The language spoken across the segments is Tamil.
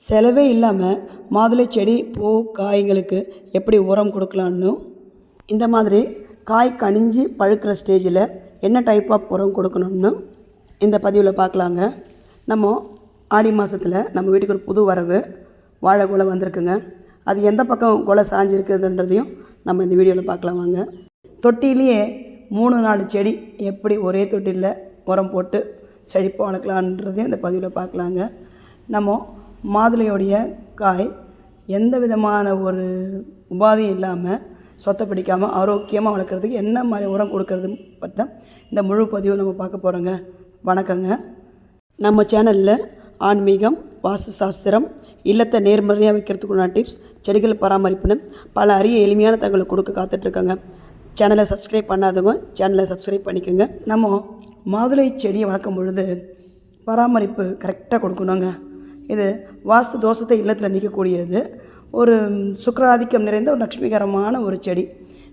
செலவே இல்லாமல் மாதுளை செடி பூ காய்களுக்கு எப்படி உரம் கொடுக்கலான்னு இந்த மாதிரி காய் கனிஞ்சு பழுக்கிற ஸ்டேஜில் என்ன டைப் ஆஃப் உரம் கொடுக்கணும்னு இந்த பதிவில் பார்க்கலாங்க. நம்ம ஆடி மாதத்தில் நம்ம வீட்டுக்கு ஒரு புது வரவு வாழை குலை வந்திருக்குங்க. அது எந்த பக்கம் குலை சாஞ்சிருக்குதுன்றதையும் நம்ம இந்த வீடியோவில் பார்க்கலாம் வாங்க. தொட்டிலேயே மூணு நாலு செடி எப்படி ஒரே தொட்டியில் உரம் போட்டு செழிப்பாக வளர்க்கலான்றதையும் இந்த பதிவில் பார்க்கலாங்க. நம்ம மாதுளையோடைய காய் எந்த விதமான ஒரு உபாதையும் இல்லாமல் சொத்தை பிடிக்காமல் ஆரோக்கியமாக வளர்க்குறதுக்கு என்ன மாதிரி உரம் கொடுக்கறது பற்றி இந்த முழு பதிவை நம்ம பார்க்க போகிறோங்க வணக்கங்க. நம்ம சேனலில் ஆன்மீகம் வாஸ்து சாஸ்திரம் இல்லத்தை நேர்மறையாக வைக்கிறதுக்குள்ள டிப்ஸ் செடிகள் பராமரிப்புன்னு பல அரிய எளிமையான தகவலை கொடுக்க காத்துட்ருக்காங்க. சேனலை சப்ஸ்கிரைப் பண்ணாதவங்க சேனலை சப்ஸ்கிரைப் பண்ணிக்கோங்க. நம்ம மாதுளை செடியை வளர்க்கும் பொழுது பராமரிப்பு கரெக்டாக கொடுக்கணுங்க. இது வாஸ்து தோஷத்தை இல்லத்தில் நிற்கக்கூடியது ஒரு சுக்கராதிக்கம் நிறைந்த ஒரு லக்ஷ்மிகரமான ஒரு செடி.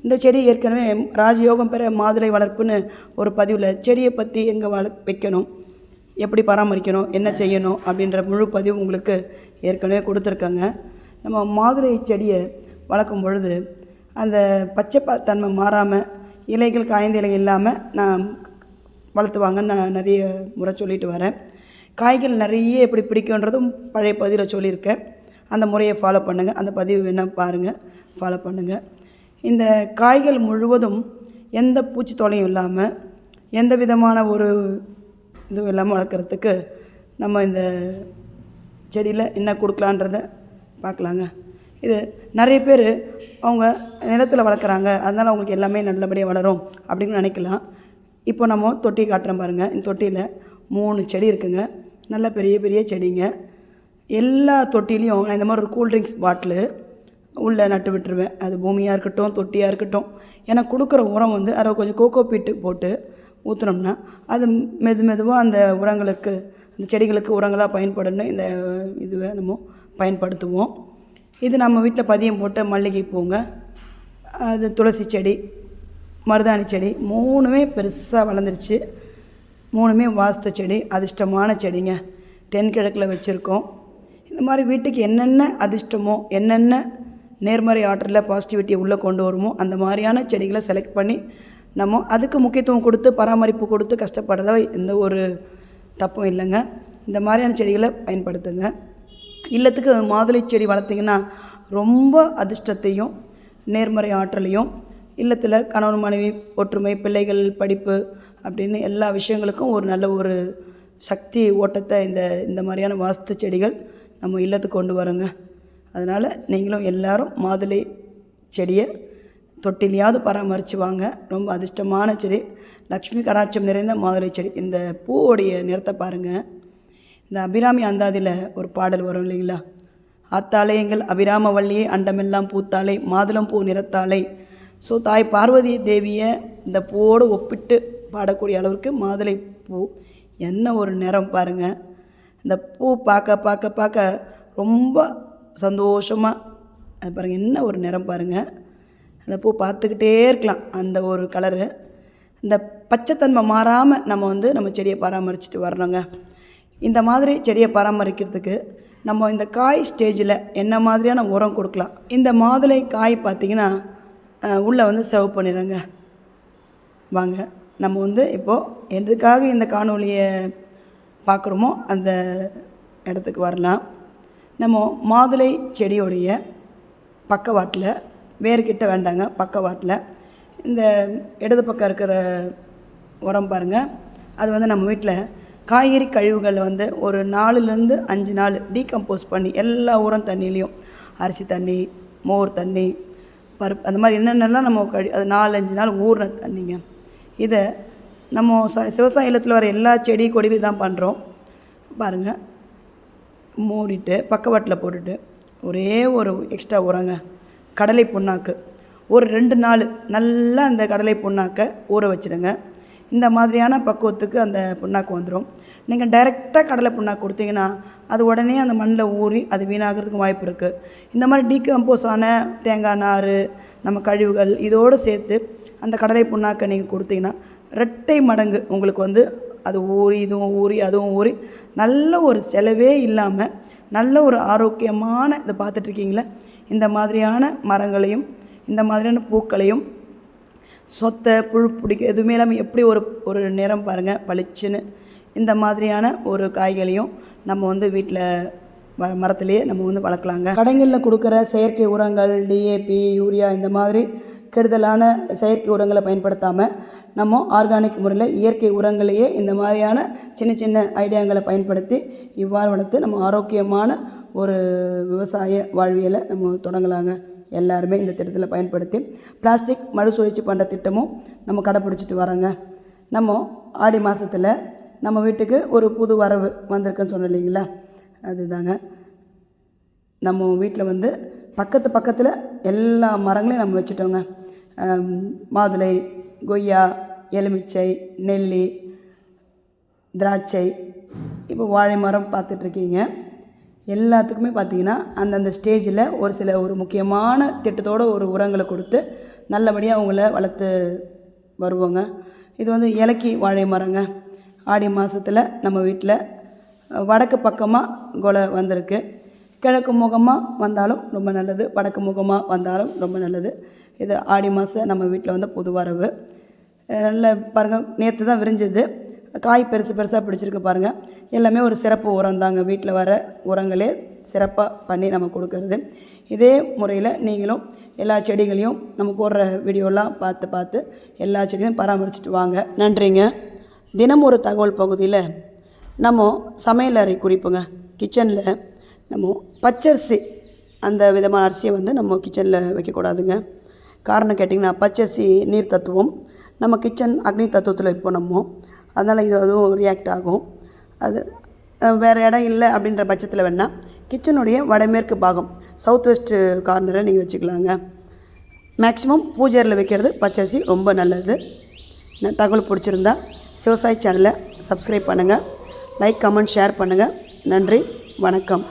இந்த செடி ஏற்கனவே ராஜயோகம் பெற மாதுளை வளர்ப்புன்னு ஒரு பதிவில் செடியை பற்றி எங்கே வள வைக்கணும்? எப்படி பராமரிக்கணும்? என்ன செய்யணும்? அப்படின்ற முழு பதிவு உங்களுக்கு ஏற்கனவே கொடுத்துருக்காங்க. நம்ம மாதுளை செடியை வளர்க்கும் பொழுது அந்த பச்சை தன்மை மாறாமல் இலைகள் காய்ந்த இலைகள் இல்லாமல் நான் வளர்த்துவாங்கன்னு நான் நிறைய முறை சொல்லிட்டு வரேன். காய்கள் நிறைய எப்படி பிடிக்குன்றதும் பழைய பதிவில் சொல்லியிருக்கேன். அந்த முறையை ஃபாலோ பண்ணுங்கள் அந்த பதிவு வேணால் பாருங்கள் ஃபாலோ பண்ணுங்கள் இந்த காய்கள் முழுவதும் எந்த பூச்சித்தொலையும் இல்லாமல் எந்த விதமான ஒரு இதுவும் இல்லாமல் வளர்க்குறதுக்கு நம்ம இந்த செடியில் என்ன கொடுக்கலான்றத பார்க்கலாங்க. இது நிறைய பேர் அவங்க நிலத்தில் வளர்க்குறாங்க. அதனால் அவங்களுக்கு எல்லாமே நல்லபடியாக வளரும் அப்படின்னு நினைக்கலாம். இப்போ நம்ம தொட்டி காட்டுறோம் பாருங்கள் இந்த தொட்டியில் மூணு செடி இருக்குங்க. நல்ல பெரிய பெரிய செடிங்க. எல்லா தொட்டிலையும் நான் இந்த மாதிரி ஒரு கூல்ட்ரிங்க்ஸ் பாட்டிலு உள்ளே நட்டு விட்டுருவேன். அது பூமியாக இருக்கட்டும் தொட்டியாக இருக்கட்டும். எனக்கு கொடுக்குற உரம் வந்து அதை கொஞ்சம் கோகோ பீட்டு போட்டு ஊற்றுனோம்னா அது மெது மெதுவாக அந்த உரங்களுக்கு அந்த செடிகளுக்கு உரங்களாக பயன்படணும். இந்த இதுவை நம்ம பயன்படுத்துவோம். இது நம்ம வீட்டில் பதியம் போட்டு மல்லிகை பூங்க அது துளசி செடி மருதாணி செடி மூணுமே பெருசாக வளர்ந்துருச்சு. மூணுமே வாஸ்து செடி அதிர்ஷ்டமான செடிங்க. தென்கிழக்கில் வச்சுருக்கோம். இந்த மாதிரி வீட்டுக்கு என்னென்ன அதிர்ஷ்டமோ என்னென்ன நேர்மறை ஆற்றலில் பாசிட்டிவிட்டியை உள்ளே கொண்டு வருமோ அந்த மாதிரியான செடிகளை செலக்ட் பண்ணி நம்ம அதுக்கு முக்கியத்துவம் கொடுத்து பராமரிப்பு கொடுத்து கஷ்டப்படுறதால எந்த ஒரு தப்பும் இல்லைங்க. இந்த மாதிரியான செடிகளை பயன்படுத்துங்க. இல்லத்துக்கு மாதுளை செடி வளர்த்திங்கன்னா ரொம்ப அதிர்ஷ்டத்தையும் நேர்மறை ஆற்றலையும் இல்லத்தில் கணவன் மனைவி ஒற்றுமை பிள்ளைகள் படிப்பு அப்படின்னு எல்லா விஷயங்களுக்கும் ஒரு நல்ல ஒரு சக்தி ஓட்டத்தை இந்த இந்த மாதிரியான வாஸ்து செடிகள் நம்ம இல்லத்துக்கு கொண்டு வரோங்க. அதனால் நீங்களும் எல்லாரும் மாதுளை செடியை தொட்டிலையாவது பராமரித்து வாங்க. ரொம்ப அதிர்ஷ்டமான செடி. லக்ஷ்மி கடாட்சம் நிறைந்த மாதுளை செடி. இந்த பூவோடைய நிறத்தை பாருங்கள் இந்த அபிராமி அந்தாதியில் ஒரு பாடல் வரும் இல்லைங்களா? ஆத்தாலே எங்கள் அபிராம வள்ளியே அண்டமெல்லாம் பூத்தாலே மாதுளம் பூ நிறத்தாலே ஸோ தாய் பார்வதி தேவியை இந்த பூவோடு ஒப்பிட்டு பாடக்கூடிய அளவுக்கு மாதுளை பூ என்ன ஒரு நிறம் பாருங்கள் இந்த பூ பார்க்க பார்க்க பார்க்க ரொம்ப சந்தோஷமாக அது பாருங்கள் என்ன ஒரு நிறம் பாருங்கள் அந்த பூ பார்த்துக்கிட்டே இருக்கலாம் அந்த ஒரு கலரு இந்த பச்சைத்தன்மை மாறாமல் நம்ம வந்து நம்ம செடியை பராமரிச்சுட்டு வரணுங்க. இந்த மாதிரி செடியை பராமரிக்கிறதுக்கு நம்ம இந்த காய் ஸ்டேஜில் என்ன மாதிரியான உரம் கொடுக்கலாம். இந்த மாதுளை காய் பார்த்திங்கன்னா உள்ளே வந்து செவ் பண்ணிடுறேங்க. வாங்க. நம்ம வந்து இப்போது எதுக்காக இந்த காணொலியை பார்க்குறோமோ அந்த இடத்துக்கு வரலாம். நம்ம மாதுளை செடியோடைய பக்கவாட்டில் வேர்கிட்ட வேண்டாங்க பக்கவாட்டில். இந்த இடது பக்கம் இருக்கிற உரம் பாருங்கள் அது வந்து நம்ம வீட்டில் காய்கறி கழிவுகளை வந்து ஒரு நாலுலேருந்து அஞ்சு நாள் டீகம்போஸ் பண்ணி எல்லா உரம் தண்ணிலையும் அரிசி தண்ணி மோர் தண்ணி பருப்பு அந்த மாதிரி என்னென்னலாம் நம்ம கழி அது நாலஞ்சு நாள் ஊறின தண்ணிங்க. இதை நம்ம ச விவசாய இல்லத்தில் வர எல்லா செடி கொடிகளையும் தான் பண்ணுறோம் பாருங்கள் மூடிட்டு பக்கவாட்டில் போட்டுட்டு ஒரே ஒரு எக்ஸ்ட்ரா உரங்க. கடலை புண்ணாக்கு. ஒரு ரெண்டு நாள் நல்லா அந்த கடலை புண்ணாக்கை ஊற வச்சுடுங்க. இந்த மாதிரியான பக்குவத்துக்கு அந்த புண்ணாக்கு வந்துடும் நீங்கள் டைரெக்டாக கடலை புண்ணாக்கு கொடுத்தீங்கன்னா அது உடனே அந்த மண்ணில் ஊறி அது வீணாகிறதுக்கு வாய்ப்பு இருக்குது இந்த மாதிரி டீகம்போஸ் ஆன தேங்காய் நார் நம்ம கழிவுகள் இதோடு சேர்த்து அந்த கடலை புண்ணாக்கை நீங்கள் கொடுத்தீங்கன்னா ரெட்டை மடங்கு உங்களுக்கு வந்து அது ஊறி இதுவும் ஊறி அதுவும் ஊறி நல்ல ஒரு செலவே இல்லாமல் நல்ல ஒரு ஆரோக்கியமான இதை பார்த்துட்ருக்கீங்களே இந்த மாதிரியான மரங்களையும் இந்த மாதிரியான பூக்களையும் சொத்தை புழு பிடிக்க எதுவுமே இல்லாமல் எப்படி ஒரு ஒரு நிறம் பாருங்கள் பளிச்சுன்னு. இந்த மாதிரியான ஒரு காய்களையும் நம்ம வந்து வீட்டில் வ மரத்துலேயே நம்ம வந்து வளர்க்கலாங்க. கடைகளில் கொடுக்குற செயற்கை உரங்கள் டிஏபி யூரியா இந்த மாதிரி கெடுதலான செயற்கை உரங்களை பயன்படுத்தாமல் நம்ம ஆர்கானிக் முறையில் இயற்கை உரங்களையே இந்த மாதிரியான சின்ன சின்ன ஐடியாங்களை பயன்படுத்தி இவ்வாறு வளர்த்து நம்ம ஆரோக்கியமான ஒரு விவசாய வாழ்வியலை நம்ம தொடங்கலாங்க. எல்லாருமே இந்த திட்டத்தில் பயன்படுத்தி பிளாஸ்டிக் மறுசுழற்சி பண்ணுற திட்டமும் நம்ம கடைப்பிடிச்சிட்டு வரோங்க நம்ம ஆடி மாதத்தில் நம்ம வீட்டுக்கு ஒரு புது வரவு வந்திருக்குன்னு சொன்னோம் இல்லைங்களா? அதுதாங்க. நம்ம வீட்டில் வந்து பக்கத்து பக்கத்தில் எல்லா மரங்களையும் நம்ம வச்சுட்டோங்க. மாதுளை கொய்யா எலுமிச்சை நெல்லி திராட்சை இப்போ வாழை மரம் பார்த்துட்ருக்கீங்க. எல்லாத்துக்குமே பார்த்தீங்கன்னா அந்தந்த ஸ்டேஜில் ஒரு சில ஒரு முக்கியமான திட்டத்தோட ஒரு உரங்களை கொடுத்து நல்லபடியாக அவங்கள வளர்த்து வருவோங்க. இது வந்து இலக்கி வாழை மரங்க. ஆடி மாதத்தில் நம்ம வீட்டில் வடக்கு பக்கமாக கொலை வந்திருக்கு. கிழக்கு முகமாக வந்தாலும் ரொம்ப நல்லது வடக்கு முகமாக வந்தாலும் ரொம்ப நல்லது. இது ஆடி மாதம் நம்ம வீட்டில் வந்து புது வரவு. நல்ல பாருங்கள் நேற்று தான் விரிஞ்சது. காய் பெருசு பெருசாக பிடிச்சிருக்கு பாருங்கள் எல்லாமே ஒரு சிறப்பு உரம் தாங்க. வீட்டில் வர உரங்களே சிறப்பாக பண்ணி நம்ம கொடுக்கறது. இதே முறையில் நீங்களும் எல்லா செடிகளையும் நம்ம போடுற வீடியோலாம் பார்த்து பார்த்து எல்லா செடிகளையும் பராமரிச்சுட்டு வாங்க. நன்றிங்க. தினம் ஒரு தகவல் பகுதியில் நம்ம சமையல் அறை குறிப்புங்க. கிச்சனில் நம்ம பச்சரிசி அந்த விதமான அரிசியை வந்து நம்ம கிச்சனில் வைக்கக்கூடாதுங்க. காரணம் கேட்டிங்கன்னா பச்சரிசி நீர் தத்துவம். நம்ம கிச்சன் அக்னி தத்துவத்தில் இப்போ நம்ம அதனால் இது அதுவும் ரியாக்ட் ஆகும். அது வேறு இடம் இல்லை அப்படின்ற பட்சத்தில் வேணால் கிச்சனுடைய வடமேற்கு பாகம் சவுத் வெஸ்ட்டு கார்னரை நீங்கள் வச்சுக்கலாங்க மேக்ஸிமம் பூஜையில் வைக்கிறது பச்சரிசி ரொம்ப நல்லது. தகவல் பிடிச்சிருந்தா சிவசாய் சேனலை சப்ஸ்கிரைப் பண்ணுங்கள் லைக் கமெண்ட் ஷேர் பண்ணுங்கள் நன்றி வணக்கம்.